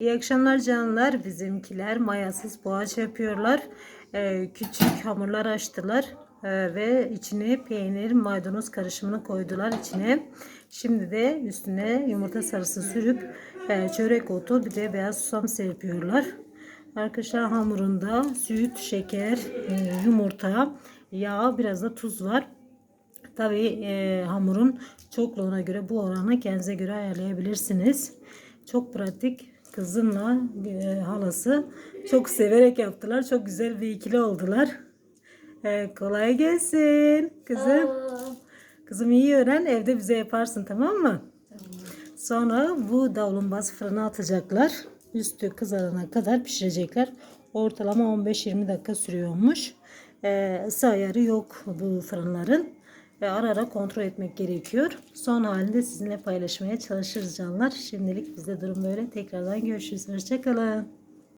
İyi akşamlar canlar. Bizimkiler mayasız poğaça yapıyorlar. Ee, küçük hamurlar açtılar. Ee, ve içine peynir, maydanoz karışımını koydular içine. Şimdi de üstüne yumurta sarısı sürüp e, çörek otu bir de beyaz susam serpiyorlar. Arkadaşlar hamurunda süt, şeker, e, yumurta, yağ, biraz da tuz var. Tabii e, hamurun çokluğuna göre bu oranı kendinize göre ayarlayabilirsiniz. Çok pratik. Kızımla e, halası çok severek yaptılar. Çok güzel bir ikili oldular. E, kolay gelsin kızım. Kızım iyi öğren evde bize yaparsın tamam mı? Sonra bu davlumbaz fırına atacaklar. Üstü kızarana kadar pişirecekler. Ortalama 15-20 dakika sürüyormuş. Ee, ısı ayarı yok bu fırınların. Ve ara ara kontrol etmek gerekiyor. Son halinde sizinle paylaşmaya çalışırız canlar. Şimdilik bizde durum böyle. Tekrardan görüşürüz. Hoşçakalın.